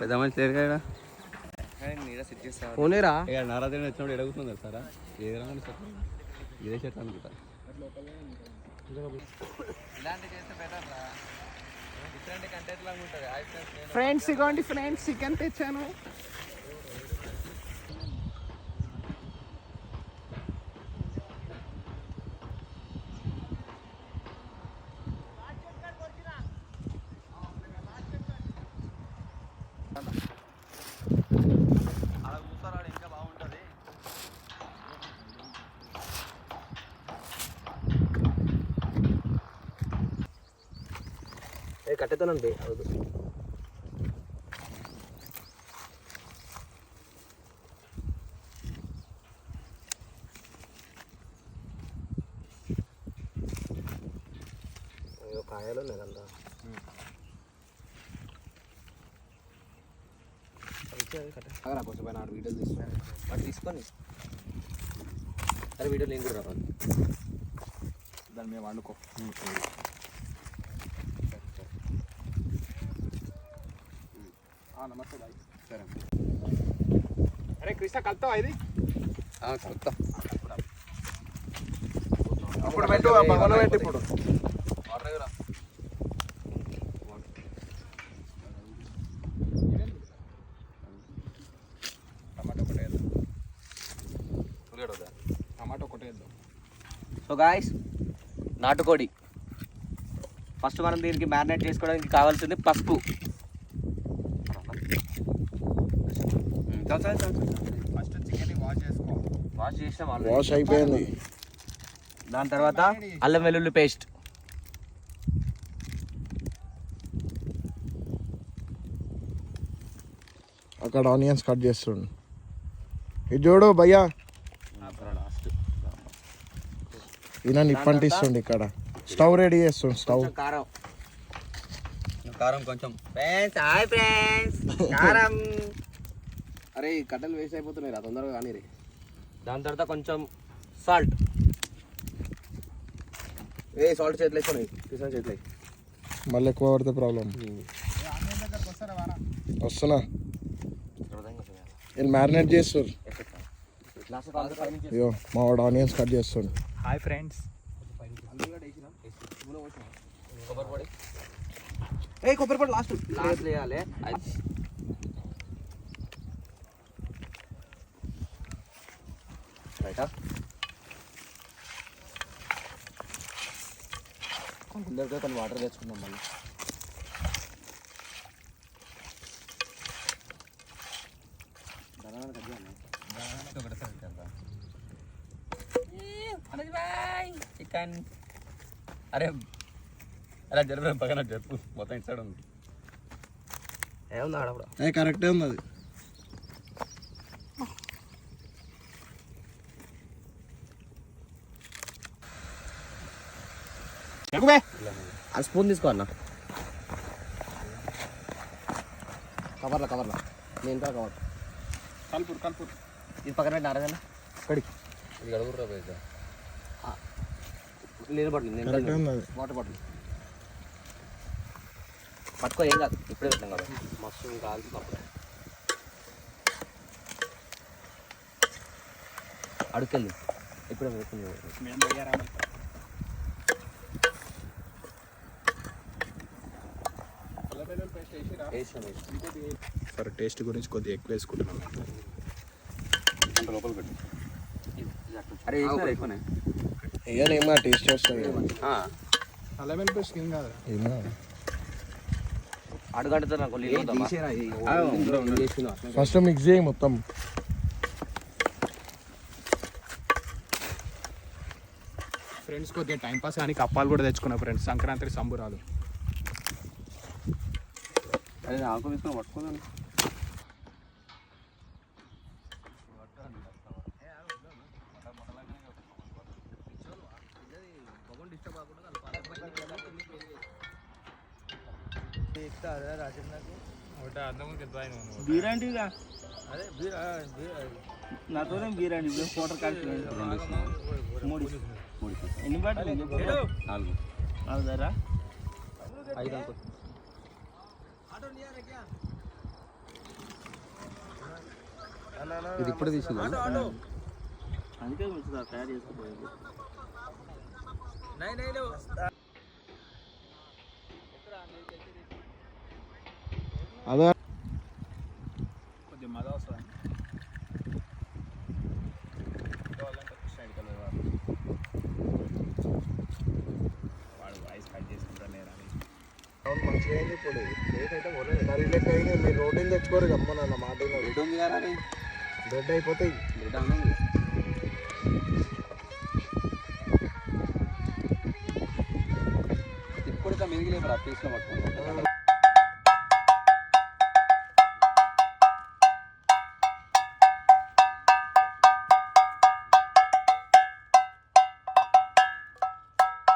పెద్ద మనిషి లేరు కదా. పోనీరా ఇక నారాజన వచ్చినప్పుడు ఎడగుతుంది సారా? ఏది రామని సార్ ఇదే చెట్టు అనుకుంటా. ఫ్రెండ్స్ ఇగోండి ఫ్రెండ్స్ చికెన్ తెచ్చాను. ఏ కట్టెతానండి అవును అయ్యో కాయలు ఉన్నాయి అంతా అగరా కొంచెం పైన ఆడు వీడియోలు తీసుకున్నాను వాడు తీసుకొని అరే వీడియో నేను కూడా రావాలి దాని మీద వండుకో నమస్తే బాయ్ సరే. అరే కృష్ణ కలుతావా ఇది? కలుపుతా. అప్పుడు పెట్టు ఆ పక్కన పెట్టు ఇప్పుడు. టమాటా ఒకటే వేద్దాం. సో గాయస్ నాటుకోడి. ఫస్ట్ మనం దీనికి మ్యారినేట్ చేసుకోవడానికి కావాల్సింది పసుపు. ఫస్ట్ చికెన్ వాష్ వాష్ చేసినాం వాష్ అయిపోయింది. దాని తర్వాత అల్లం వెల్లుల్లి పేస్ట్. అక్కడ ఆనియన్స్ కట్ చేస్తుండు. ఇది చూడు భయ్యా. ఈయన నిప్పంటిస్తుండు ఇక్కడ. స్టవ్ రెడీ చేస్తుండు స్టవ్. కారం. కారం కొంచెం. Friends hi friends. కారం. అరే ఈ కట్టెలు వేస్ట్ అయిపోతున్నాయి రా తొందరగా కానీ రే దాని తర్వాత కొంచెం సాల్ట్ ఏ సాల్ట్ చేతులు వేసుకున్నాయి కృష్ణ చేతులు మళ్ళీ ఎక్కువ పడితే ప్రాబ్లం వస్తున్నా. వీళ్ళు మ్యారినేట్ చేస్తారు. అయ్యో మా వాడు ఆనియన్స్ కట్ చేస్తుండు. హాయ్ ఫ్రెండ్స్ ఏ కొబ్బరి పొడి లాస్ట్ లాస్ట్ వేయాలి. రైటా అందరితో కొన్ని వాటర్ తెచ్చుకుందాం మళ్ళీ. చికెన్. అరే అరే జరిపి పక్కన చెప్పు. మొత్తం ఇటు సైడ్ ఉంది. ఏముంది ఏ కరెక్టే ఉంది అది. ఆ స్పూన్ తీసుకో అన్న. కవర్లా కవర్లా. నేను ఇంకా కవర్. కల్పూర్ కల్పూర్. ఇది పక్కన పెట్టి నారాజన్న ఇది అడుగురా పోయిద్దా నీళ్ళు నేను అది వాటర్ బాటిల్. పట్టుకో ఏం కాదు ఇప్పుడే పెట్టాం కదా మస్తు కాల్సి అప్పుడే. అడుకెళ్ళి ఇప్పుడే పెట్టుకుంది సరే టేస్ట్ గురించి కొద్దిగా ఎక్కువ వేసుకుంటున్నాను ఏమో టేస్ట్ వస్తుంది. అల్లం పేస్ట్ ఏం కాదు. ఏమో? ఫస్ట్ మిక్స్ చేయి మొత్తం. ఫ్రెండ్స్ కొద్దిగా టైం పాస్ కానీ కప్పాలు కూడా తెచ్చుకున్నా ఫ్రెండ్స్ సంక్రాంతి సంబురాలు. అదే ఆకు తీసుకొని పట్టుకుందాను బీరండిగా నాతోనే బీరండి కలిసి మూడు ఎన్ని బాటలు? నాలుగు. నాలుగు ధర? ఐదు అనుకో ఇది ఇప్పుడు తీసింది? అందుకే కొంచెం తయారు చేసుకుపోయింది నై నైలో అదే అయింది ఇప్పుడు రేట్ అయితే కొనలేదు మరి లెక్క అయింది మీరు రోటీలు తెచ్చుకోరు గమ్మన నా మాట ఉంది కదా అయిపోతాయి. రెడ్ ఉంది ఇప్పుడు పీస్లో పట్టుకుంటా